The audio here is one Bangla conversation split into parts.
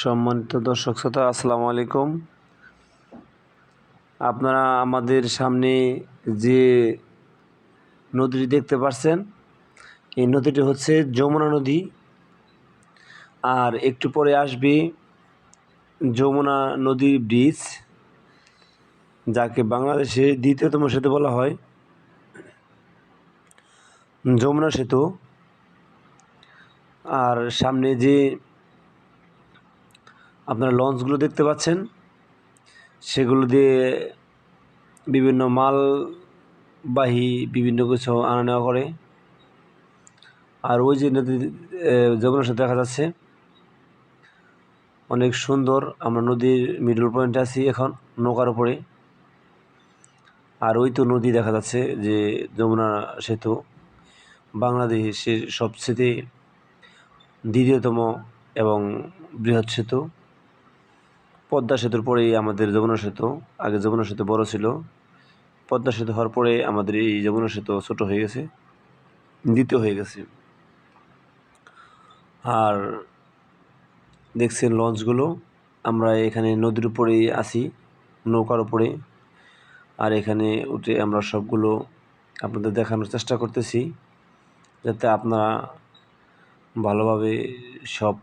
সম্মানিত দর্শক শ্রোতা, আসসালামু আলাইকুম। আপনারা আমাদের সামনে যে নদীটি দেখতে পাচ্ছেন, এই নদীটি হচ্ছে যমুনা নদী। আর একটু পরে আসবে যমুনা নদীর ব্রিজ, যাকে বাংলাদেশে দ্বিতীয়তম সেতু বলা হয়। যমুনা সেতু। আর সামনে যে আপনারা লঞ্চগুলো দেখতে পাচ্ছেন। সেগুলো দিয়ে বিভিন্ন মালবাহী বিভিন্ন কিছু আনা নেওয়া করে। আর ওই যে নদী যমুনা সেতু দেখা যাচ্ছে। অনেক সুন্দর, আমরা নদীর মিডল পয়েন্টে আছি এখন, নৌকার উপরে। আর ওই তো নদী দেখা যাচ্ছে যে যমুনা সেতু। বাংলাদেশের সবচেয়ে দ্বিতীয়তম এবং বৃহৎ সেতু। পদ্মা সেতুর পরেই আমাদের যমুনা সেতু। আগে যমুনা সেতু বড় ছিল। পদ্মা সেতু হওয়ার পরে আমাদের এই যমুনা সেতু ছোট হয়ে গেছে। দ্বিতীয় হয়ে গেছে। আর দেখছেন লঞ্চগুলো। আমরা এখানে নদীর উপরেই আছি, নৌকার উপরে। আর এখানে উঠে আমরা সবগুলো আপনাদের দেখানোর চেষ্টা করতেছি, যাতে আপনারা ভালোভাবে সব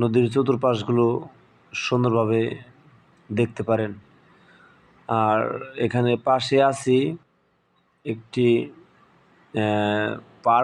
নদীর চতুর্পাশগুলো সুন্দরভাবে দেখতে পারেন। আর এখানে পাশে আছি একটি পার্ক।